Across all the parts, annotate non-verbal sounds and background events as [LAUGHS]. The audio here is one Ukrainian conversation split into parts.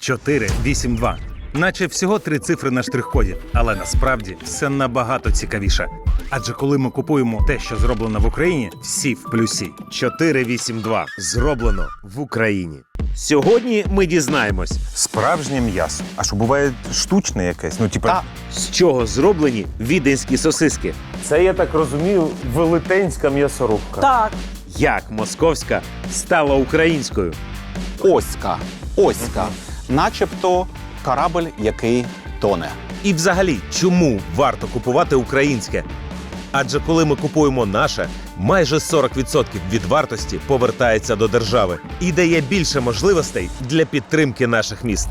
482. Наче всього три цифри на штрих-коді, але насправді все набагато цікавіше. Адже коли ми купуємо те, що зроблено в Україні, всі в плюсі. 482. Зроблено в Україні. Сьогодні ми дізнаємось, Справжнє м'ясо. А що буває штучне якесь? Ну, типа, та з чого зроблені віденські сосиски, Це, я так розумію, велетенська м'ясорубка. Так, як московська стала українською. Оська, оська, начебто корабль, який тоне. І взагалі, чому варто купувати українське? Адже коли ми купуємо наше, майже 40% від вартості повертається до держави і дає більше можливостей для підтримки наших міст.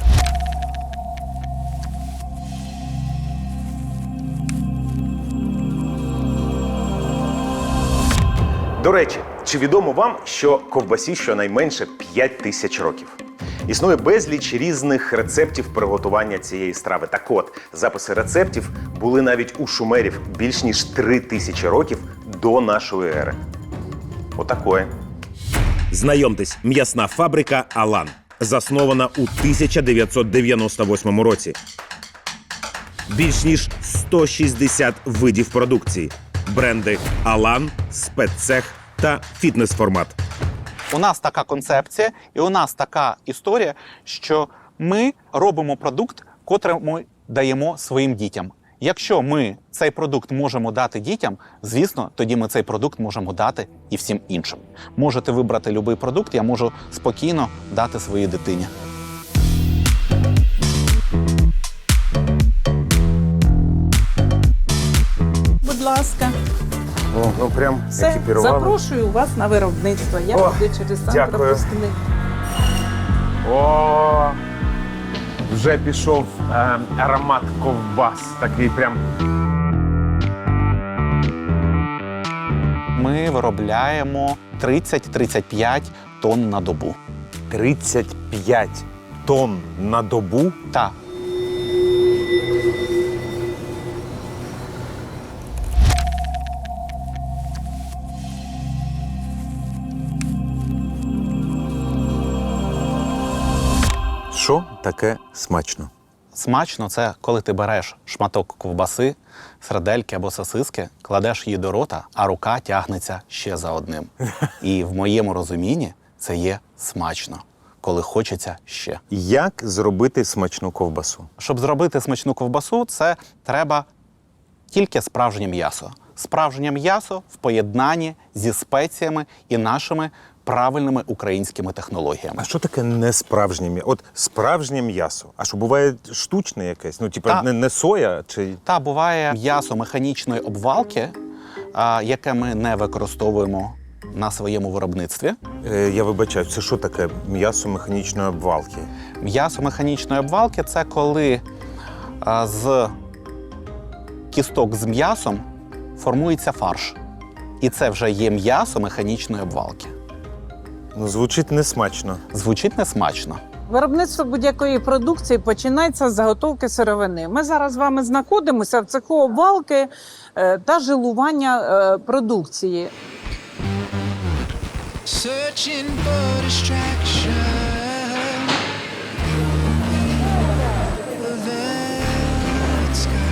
До речі, чи відомо вам, що ковбасі щонайменше 5 тисяч років? Існує безліч різних рецептів приготування цієї страви. Так от, записи рецептів були навіть у шумерів більш ніж 3 тисячі років до нашої ери. Отакое. Знайомтесь, м'ясна фабрика Алан, заснована у 1998 році. Більш ніж 160 видів продукції, бренди Алан, спеццех та фітнес-формат. У нас така концепція, і у нас така історія, що ми робимо продукт, котрий ми даємо своїм дітям. Якщо ми цей продукт можемо дати дітям, звісно, тоді ми цей продукт можемо дати і всім іншим. Можете вибрати будь-який продукт, я можу спокійно дати своїй дитині. будь ласка, О, ну прям все, екіпірували. запрошую вас на виробництво. Я О, буду через сам дякую. пропускник. О, вже пішов е, аромат ковбас. Такий прям. Ми виробляємо 30-35 тонн на добу. 35 тонн на добу. Так, таке смачно? Смачно це коли ти береш шматок ковбаси, сердельки або сосиски, кладеш її до рота, а рука тягнеться ще за одним. [LAUGHS] І в моєму розумінні це є смачно, коли хочеться ще. Як зробити смачну ковбасу? Щоб зробити смачну ковбасу, це треба тільки справжнє м'ясо. Справжнє м'ясо в поєднанні зі спеціями і нашими правильними українськими технологіями. А що таке несправжнє м'ясо? От справжнє м'ясо. А що буває штучне якесь? Ну, типа не, не соя чи. Та буває м'ясо механічної обвалки, а, яке ми не використовуємо на своєму виробництві. Е, я вибачаю, це що таке м'ясо механічної обвалки? М'ясо механічної обвалки це коли а, з кісток з м'ясом формується фарш. І це вже є м'ясо механічної обвалки. Ну, звучить несмачно. Звучить несмачно. Виробництво будь-якої продукції починається з заготовки сировини. Ми зараз з вами знаходимося в цеху обвалки е, та жилування е, продукції. Searching for distraction. Velvet sky.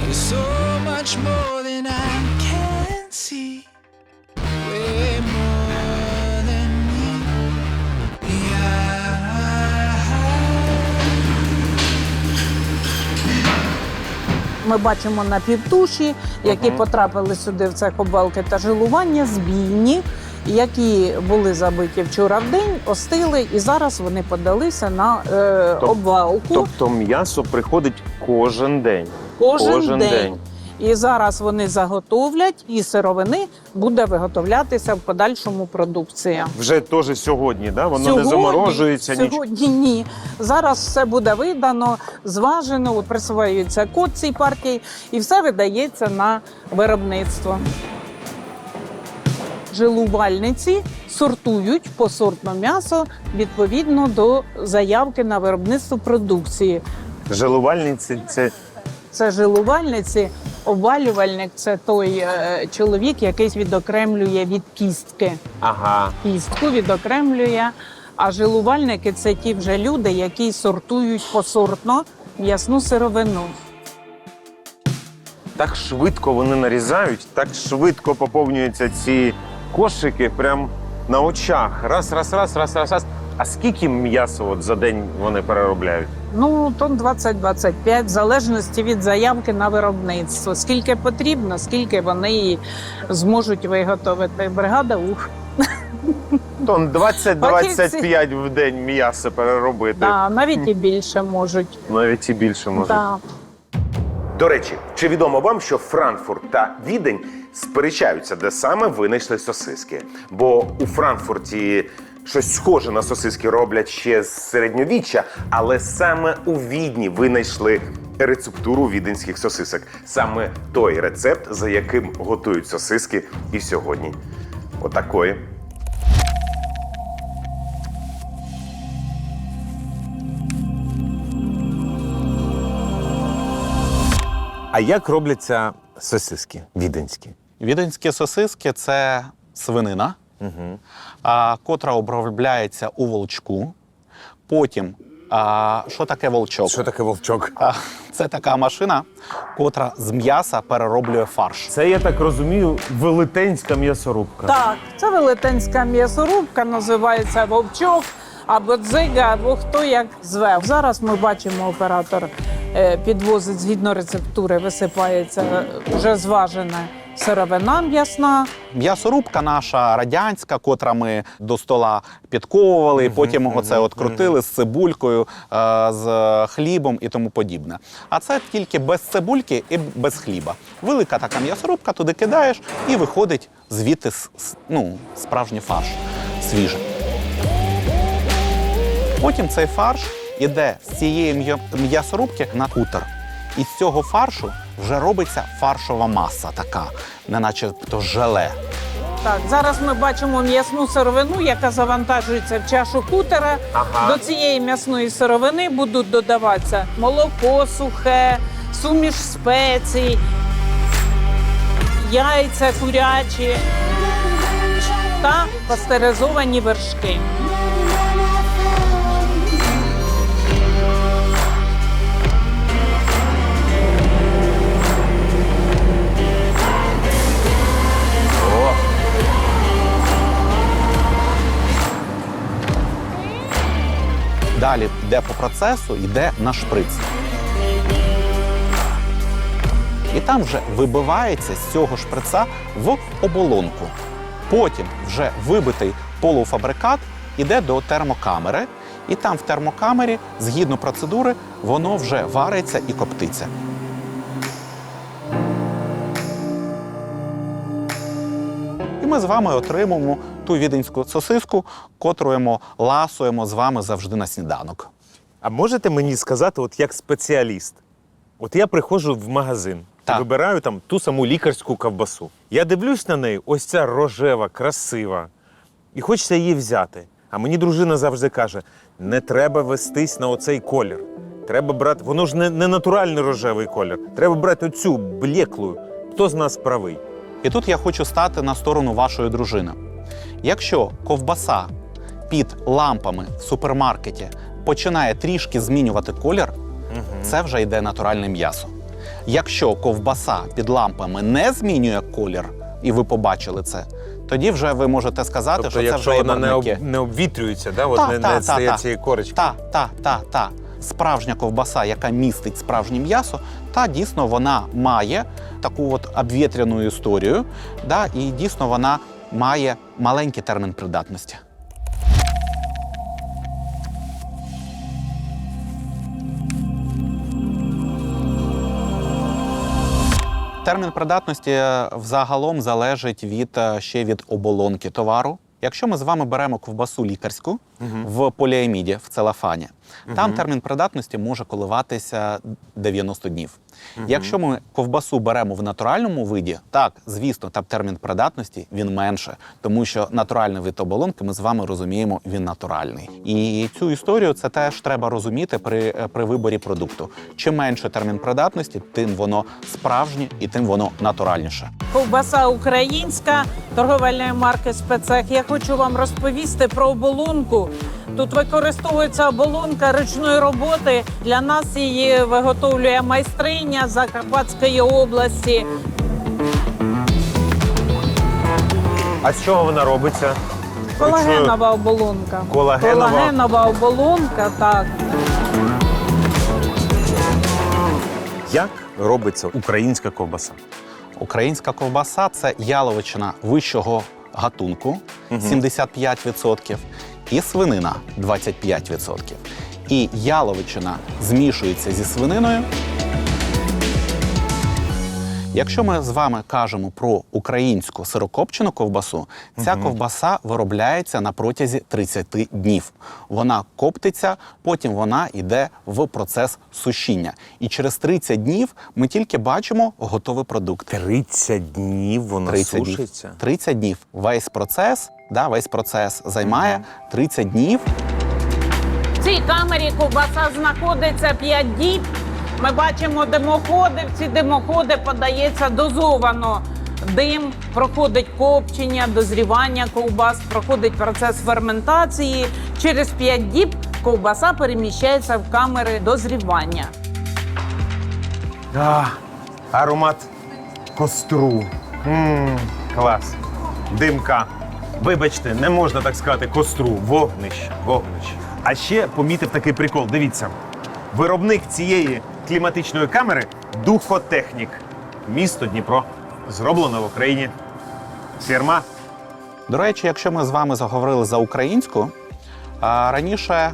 You're so much more Ми бачимо на півтуші, які потрапили сюди в цех обвалки та жилування, збійні, які були забиті вчора в день, остили, і зараз вони подалися на е, Тоб- обвалку Тобто м'ясо приходить кожен день. кожен, кожен день. день. І зараз вони заготовлять, і сировини буде виготовлятися в подальшому продукція. Вже теж сьогодні, да? воно не заморожується ніч. Сьогодні ні. Зараз все буде видано, зважено, присвоюється код цій партії, і все видається на виробництво. Жилувальниці сортують посортно м'ясо відповідно до заявки на виробництво продукції. Жилувальниці це Це жилувальниці Обвалювальник це той е, чоловік, який відокремлює від кістки. Ага. Кістку відокремлює. А жилувальники це ті вже люди, які сортують посортно м'ясну сировину. Так швидко вони нарізають, так швидко поповнюються ці кошики прям на очах. Раз, раз, раз, раз, раз, раз. А скільки м'яса от за день вони переробляють? Ну, тон 20-25, в залежності від заявки на виробництво. Скільки потрібно, скільки вони зможуть виготовити. Бригада ух. Тон 20-25 в день м'яса переробити. Да, навіть і більше можуть. Навіть і більше може. Да. До речі, чи відомо вам, що Франкфурт та Відень сперечаються, де саме винайшли сосиски? Бо у Франкфурті щось схоже на сосиски роблять ще з середньовіччя, але саме у Відні винайшли рецептуру віденських сосисок. Саме той рецепт, за яким готують сосиски і сьогодні. Отакої. А як робляться сосиски віденські? Віденські сосиски це свинина, а, котра обробляється у волчку. Потім, а, що таке волчок? Що таке вовчок? А, Це така машина, котра з м'яса перероблює фарш. Це я так розумію, велетенська м'ясорубка. Так, це велетенська м'ясорубка, називається вовчок або дзига, або хто як зве. Зараз ми бачимо, оператор е, підвозить згідно рецептури, висипається е, вже зважена сировина м'ясна. М'ясорубка наша радянська, котра ми до стола підковували, потім оце от крутили з цибулькою, е, з хлібом і тому подібне. А це тільки без цибульки і без хліба. Велика така м'ясорубка, туди кидаєш і виходить звідти с- с- ну, справжній фарш свіжий. Потім цей фарш іде з цієї м'я- м'ясорубки на хутор. І з цього фаршу вже робиться фаршова маса така, неначе то желе. Так, зараз ми бачимо м'ясну сировину, яка завантажується в чашу кутера. Ага. До цієї м'ясної сировини будуть додаватися молоко сухе, суміш спецій, яйця курячі та пастеризовані вершки. Далі йде по процесу, йде на шприц. І там вже вибивається з цього шприца в оболонку. Потім вже вибитий полуфабрикат іде до термокамери, і там в термокамері, згідно процедури, воно вже вариться і коптиться. І ми з вами отримуємо ту віденську сосиску, котру ласуємо з вами завжди на сніданок. А можете мені сказати, от як спеціаліст? От я приходжу в магазин, Так. вибираю там ту саму лікарську ковбасу. Я дивлюсь на неї, ось ця рожева, красива, і хочеться її взяти. А мені дружина завжди каже: не треба вестись на оцей колір. Треба брати, воно ж не, не натуральний рожевий колір. Треба брати оцю блеклу. Хто з нас правий? І тут я хочу стати на сторону вашої дружини. Якщо ковбаса під лампами в супермаркеті починає трішки змінювати колір, це вже йде натуральне м'ясо. Якщо ковбаса під лампами не змінює колір, і ви побачили це, тоді вже ви можете сказати, Тобто, що це вже є вона не, об, не обвітрюється, да? От Та, не, та, не та, цієї корочки. Та, та, та, та. Справжня ковбаса, яка містить справжнє м'ясо, та дійсно вона має таку от обвітряну історію, да, і дійсно вона має маленький термін придатності. Термін придатності е, взагалом залежить від е, ще від оболонки товару. Якщо ми з вами беремо ковбасу лікарську в поліаміді, в целофані, Там термін придатності може коливатися 90 днів. Якщо ми ковбасу беремо в натуральному виді, так, звісно, там термін придатності він менше, тому що натуральний вид оболонки ми з вами розуміємо, він натуральний. І цю історію це теж треба розуміти при, е, при виборі продукту. Чим менше термін придатності, тим воно справжнє і тим воно натуральніше. Ковбаса українська торговельної марки Спецех. Я хочу вам розповісти про оболонку. Тут використовується оболонка ручної роботи. Для нас її виготовлює майстриня Закарпатської області. А з чого вона робиться? Колагенова оболонка. Колагенова? Колагенова оболонка, так. Як робиться українська ковбаса? Українська ковбаса це яловичина вищого гатунку 75% і свинина 25%. І яловичина змішується зі свининою. Якщо ми з вами кажемо про українську сирокопчену ковбасу, ця ковбаса виробляється на протязі 30 днів. Вона коптиться, потім вона йде в процес сушіння. І через 30 днів ми тільки бачимо готовий продукт. 30 днів вона 30 сушиться. днів. 30 днів. Весь процес, да, весь процес займає 30 днів. В цій камері ковбаса знаходиться 5 діб. Ми бачимо димоходи. В ці димоходи подається дозовано. Дим проходить копчення, дозрівання ковбас, проходить процес ферментації. Через 5 діб ковбаса переміщається в камери дозрівання. А, аромат костру. м клас. Димка. Вибачте, не можна так сказати костру. Вогнище. Вогнище. А ще помітив такий прикол. Дивіться. Виробник цієї кліматичної камери Духотехнік. Місто Дніпро. Зроблено в Україні. Фірма. До речі, якщо ми з вами заговорили за українську, раніше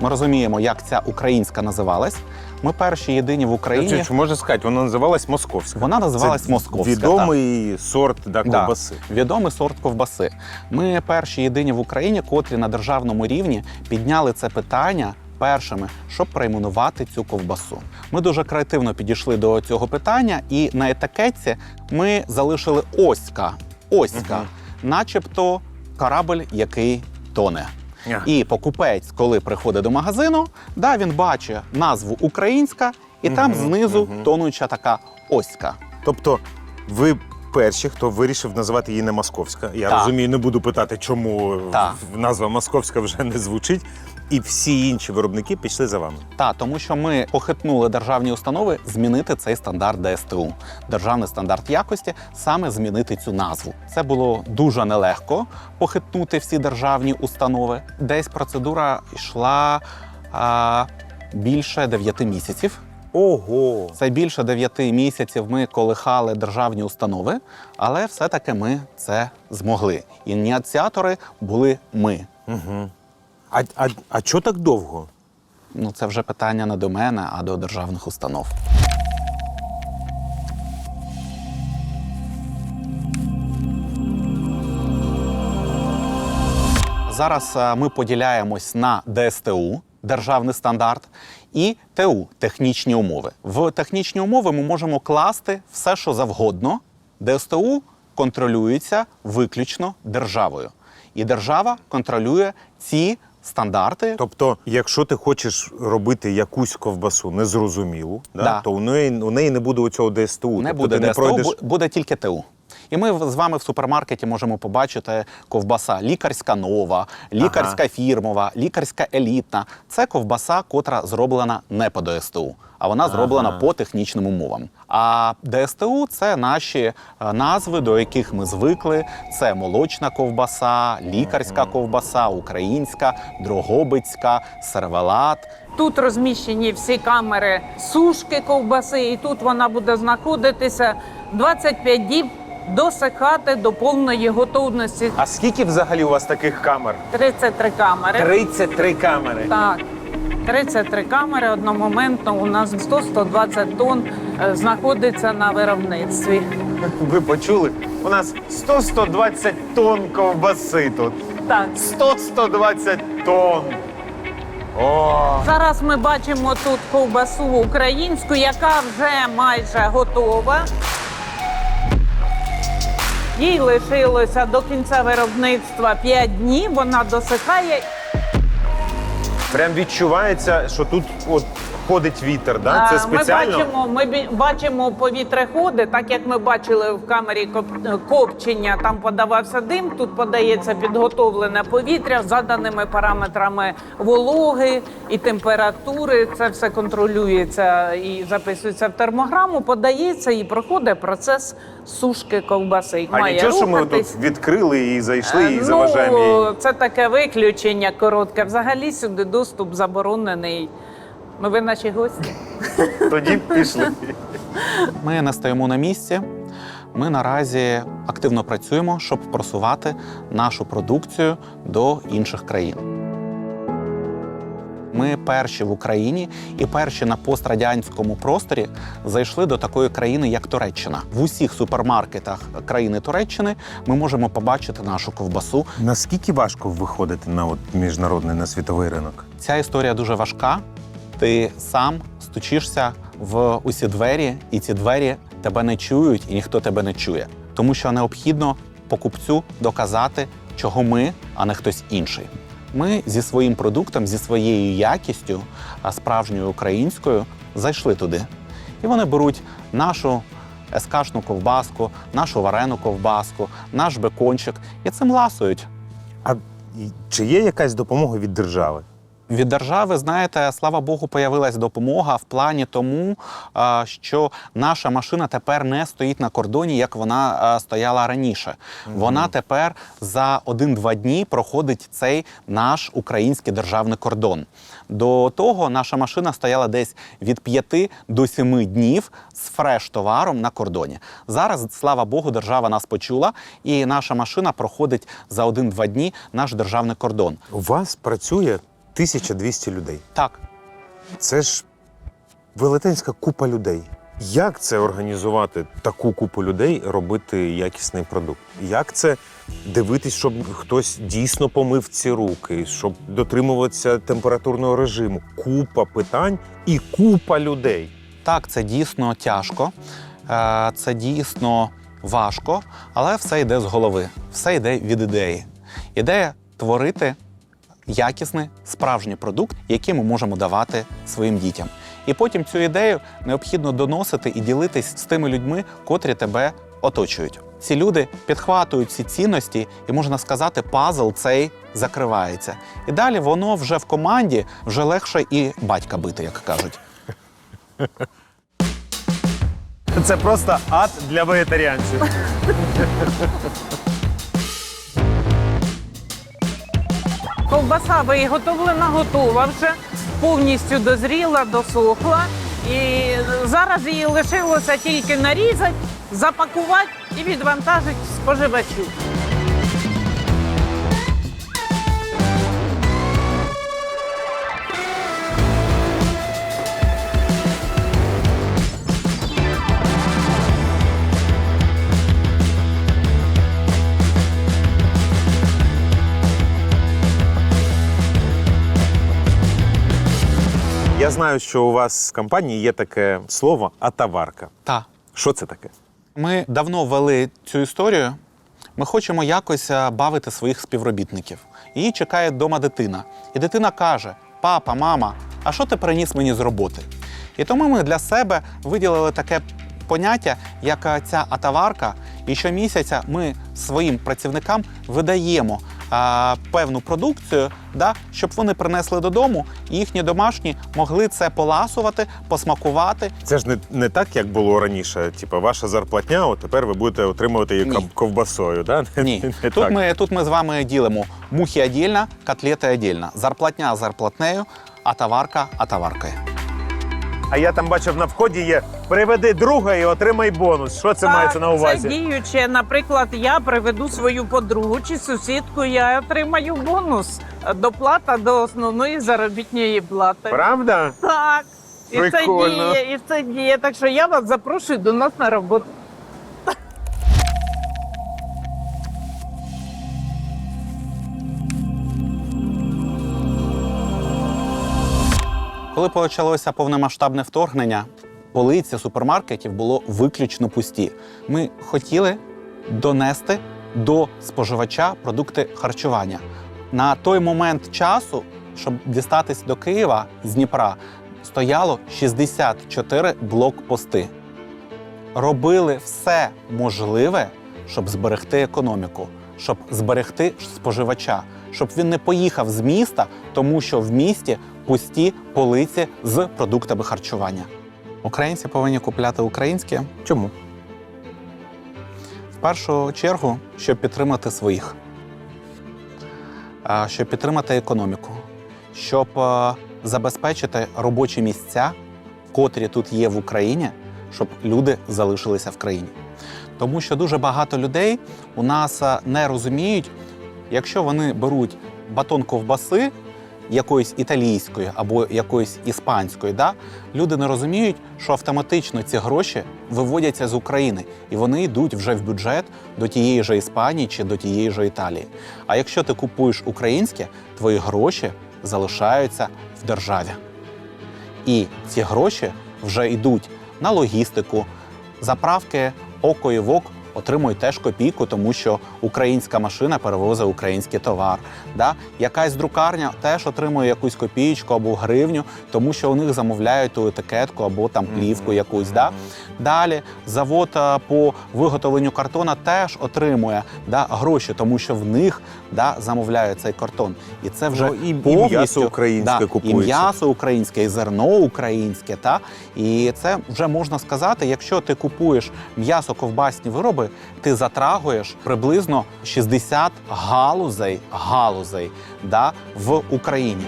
ми розуміємо, як ця українська називалась. Ми перші єдині в Україні. Чи можна сказати, вона називалась Московська. Вона називалась Це московська. Відомий сорт да, Да, ковбаси. відомий сорт ковбаси. Ми перші єдині в Україні, котрі на державному рівні підняли це питання першими, щоб перейменувати цю ковбасу. Ми дуже креативно підійшли до цього питання, і на етикетці ми залишили оська. Оська, начебто корабль, який тоне. Ага. І покупець, коли приходить до магазину, да, він бачить назву українська, і там знизу тонуча така оська. Тобто, ви перші, хто вирішив називати її не московська. Я Так. розумію, не буду питати, чому Так. в- назва московська вже не звучить. І всі інші виробники пішли за вами. Так, тому що ми похитнули державні установи змінити цей стандарт ДСТУ, державний стандарт якості, саме змінити цю назву. Це було дуже нелегко похитнути всі державні установи. Десь процедура йшла а, більше 9 місяців. Ого! Це більше 9 місяців ми колихали державні установи, але все-таки ми це змогли. Ініціатори були ми. А, а, а чого так довго? Ну, це вже питання не до мене, а до державних установ. Зараз е, ми поділяємось на ДСТУ, державний стандарт, і ТУ технічні умови. В технічні умови ми можемо класти все, що завгодно. ДСТУ контролюється виключно державою. І держава контролює ці стандарти. Тобто, якщо ти хочеш робити якусь ковбасу незрозумілу, да, Да. то у неї, у неї не буде оцього ДСТУ. Не тобто буде ти не ДСТУ, пройдеш. бу- буде тільки ТУ. І ми з вами в супермаркеті можемо побачити ковбаса лікарська нова, лікарська фірмова, лікарська елітна. Це ковбаса, котра зроблена не по ДСТУ, а вона зроблена по технічним умовам. А ДСТУ це наші е, назви, до яких ми звикли. Це молочна ковбаса, лікарська ковбаса, українська, дрогобицька, сервелат. Тут розміщені всі камери сушки ковбаси, і тут вона буде знаходитися 25 діб досихати до повної готовності. А скільки взагалі у вас таких камер? 33 камери. 33 камери. Так. 33 камери одномоментно у нас 100-120 тонн е, знаходиться на виробництві. [LAUGHS] Ви почули? У нас 100-120 тонн ковбаси тут. Так, 100-120 тонн. О, Зараз ми бачимо тут ковбасу українську, яка вже майже готова. Їй лишилося до кінця виробництва 5 днів. Вона досихає. прям відчувається, що тут от ходить вітер. Да? Це спеціально. Ми бачимо, ми бачимо повітряходи, так як ми бачили в камері коп- копчення, там подавався дим, тут подається підготовлене повітря з заданими параметрами вологи і температури. Це все контролюється і записується в термограму, подається і проходить процес сушки ковбаси. А Має нічого, що ми тут відкрили і зайшли, і Е, заважаємо їй. Ну, це таке виключення коротке. Взагалі сюди доступ заборонений. Ну, ви наші гості. Тоді пішли. Ми не стоїмо на місці. Ми наразі активно працюємо, щоб просувати нашу продукцію до інших країн. Ми перші в Україні і перші на пострадянському просторі зайшли до такої країни, як Туреччина. В усіх супермаркетах країни Туреччини ми можемо побачити нашу ковбасу. Наскільки важко виходити на от міжнародний на світовий ринок? Ця історія дуже важка. Ти сам стучишся в усі двері, і ці двері тебе не чують, і ніхто тебе не чує. Тому що необхідно покупцю доказати, чого ми, а не хтось інший. Ми зі своїм продуктом, зі своєю якістю, справжньою українською, зайшли туди. І вони беруть нашу ескашну ковбаску, нашу варену ковбаску, наш бекончик і цим ласують. А чи є якась допомога від держави? Від держави, знаєте, слава Богу, появилась допомога в плані тому, що наша машина тепер не стоїть на кордоні, як вона стояла раніше. Вона тепер за один-два дні проходить цей наш український державний кордон. До того наша машина стояла десь від 5 до 7 днів з фреш-товаром на кордоні. Зараз, слава Богу, держава нас почула, і наша машина проходить за один-два дні наш державний кордон. У вас працює 1200 людей. Так. Це ж велетенська купа людей. Як це організувати таку купу людей, робити якісний продукт? Як це дивитись, щоб хтось дійсно помив ці руки, щоб дотримуватися температурного режиму? Купа питань і купа людей. Так, це дійсно тяжко, е, це дійсно важко, але все йде з голови, все йде від ідеї. Ідея творити якісний справжній продукт, який ми можемо давати своїм дітям. І потім цю ідею необхідно доносити і ділитись з тими людьми, котрі тебе оточують. Ці люди підхватують ці цінності, і можна сказати, пазл цей закривається. І далі воно вже в команді вже легше і батька бити, як кажуть. Це просто ад для вегетаріанців. Ковбаса виготовлена, готова вже, повністю дозріла, досохла. І зараз її лишилося тільки нарізати, запакувати і відвантажити споживачу. Я знаю, що у вас в компанії є таке слово атаварка. Та Що це таке? Ми давно ввели цю історію. Ми хочемо якось е, бавити своїх співробітників. Її чекає вдома дитина. І дитина каже: Папа, мама, а що ти приніс мені з роботи? І тому ми для себе виділили таке поняття, як е, ця атаварка. І щомісяця ми своїм працівникам видаємо а, певну продукцію, да, щоб вони принесли додому, і їхні домашні могли це поласувати, посмакувати Це ж не, не так, як було раніше. Типу, ваша зарплатня, от тепер ви будете отримувати її Ні. ковбасою. Да? Ні, [LAUGHS] Не тут так. ми, тут ми з вами ділимо мухи отдельно, котлети отдельно. Зарплатня зарплатнею, а товарка а товаркою. А я там бачив на вході є приведи друга і отримай бонус. Що це мається на увазі? Це діюче. Наприклад, я приведу свою подругу чи сусідку, я отримаю бонус. Доплата до основної заробітної плати. Правда? Так. І це Прикольно. діє, і це діє. Так що я вас запрошую до нас на роботу. Коли почалося повномасштабне вторгнення, полиці супермаркетів було виключно пусті. Ми хотіли донести до споживача продукти харчування. На той момент часу, щоб дістатись до Києва з Дніпра, стояло 64 блокпости. Робили все можливе, щоб зберегти економіку, щоб зберегти споживача, щоб він не поїхав з міста, тому що в місті пусті полиці з продуктами харчування. Українці повинні купляти українське. Чому? В першу чергу, щоб підтримати своїх, щоб підтримати економіку, щоб забезпечити робочі місця, котрі тут є в Україні, щоб люди залишилися в країні. Тому що дуже багато людей у нас не розуміють, якщо вони беруть батон ковбаси якоїсь італійської або якоїсь іспанської, да, люди не розуміють, що автоматично ці гроші виводяться з України і вони йдуть вже в бюджет до тієї ж Іспанії чи до тієї ж Італії. А якщо ти купуєш українське, твої гроші залишаються в державі. І ці гроші вже йдуть на логістику, заправки око і вок отримують теж копійку, тому що українська машина перевозить український товар. Да? Якась друкарня теж отримує якусь копієчку або гривню, тому що у них замовляють ту етикетку або там плівку якусь. Да? Далі завод е, по виготовленню картона теж отримує да, гроші, тому що в них да, замовляють цей картон. І це вже Ну, і- і м'ясо українське да, купується. І м'ясо українське, і зерно українське. Та? І це вже можна сказати, якщо ти купуєш м'ясо-ковбасні вироби, ти затрагуєш приблизно 60 галузей, галузей да, в Україні.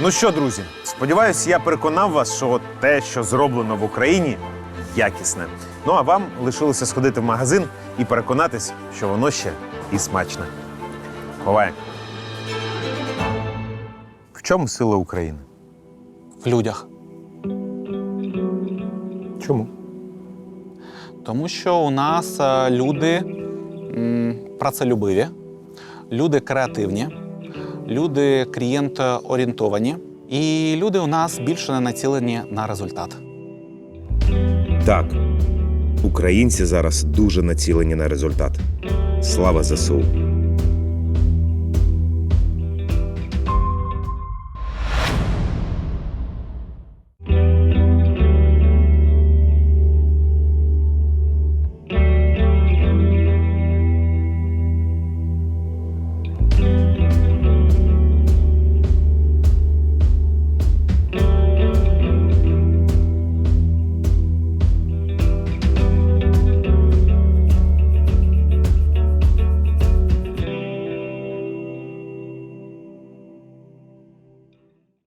Ну що, друзі, сподіваюсь, я переконав вас, що те, що зроблено в Україні, якісне. Ну а вам лишилося сходити в магазин і переконатись, що воно ще і смачне. Ховай. В чому сила України? В людях. Чому? Тому що у нас е, люди працелюбиві, люди креативні, люди клієнт-орієнтовані, і люди у нас більше не націлені на результат. Так, українці зараз дуже націлені на результат. Слава ЗСУ!